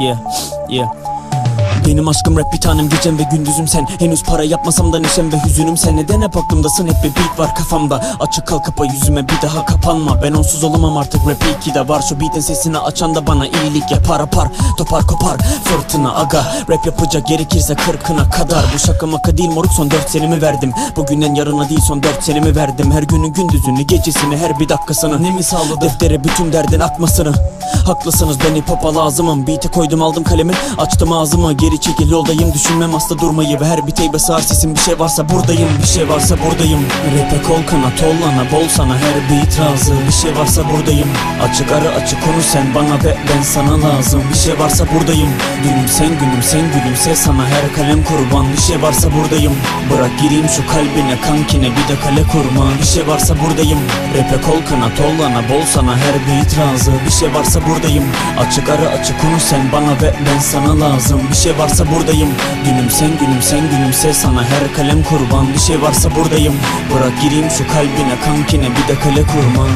Yeah, yeah. Benim aşkım rap bir tanem gecem ve gündüzüm sen. Henüz para yapmasam da neşem ve hüzünüm sen. Neden hep aklımdasın hep bir beat var kafamda? Açık kal kapa yüzüme bir daha kapanma. Ben onsuz olamam artık rap iyi ki de var. Şu beatin sesini açan da bana iyilik yapar apar. Topar kopar fırtına aga. Rap yapacak gerekirse kırkına kadar. Bu şaka maka değil moruk son dört senemi verdim. Bugünden yarına değil son dört senemi verdim. Her günün gündüzünü gecesini her bir dakikasını. Ne mi sağladı deftere bütün derdin akmasını Haklısınız ben hip hop'a lazımım Beat'e koydum aldım kalemi açtım ağzımı Geri çekil yoldayım düşünmem hasta durmayı Ve her bir teybe sağır sesim. Bir şey varsa buradayım Bir şey varsa buradayım. Rap'e kol kanat ol lana bol sana her beat razı. Bir şey varsa buradayım. Açık ara açık konu sen bana ve ben sana lazım. Bir şey varsa buradayım. Günüm sen günüm sen gülümse sana her kalem kurban. Bir şey varsa buradayım. Bırak gireyim şu kalbine kankine bir de kale kurma. Bir şey varsa buradayım. Rap'e kol kanat ol lana bol sana her beat razı. Bir şey varsa buradayım. Açık ara açık konu sen bana ve ben sana lazım. Bir şey varsa buradayım. Günüm sen günüm sen gülümse sana her kalem kurban. Bir şey varsa buradayım. Bırak gireyim şu kalbine kankine bir de kale kurma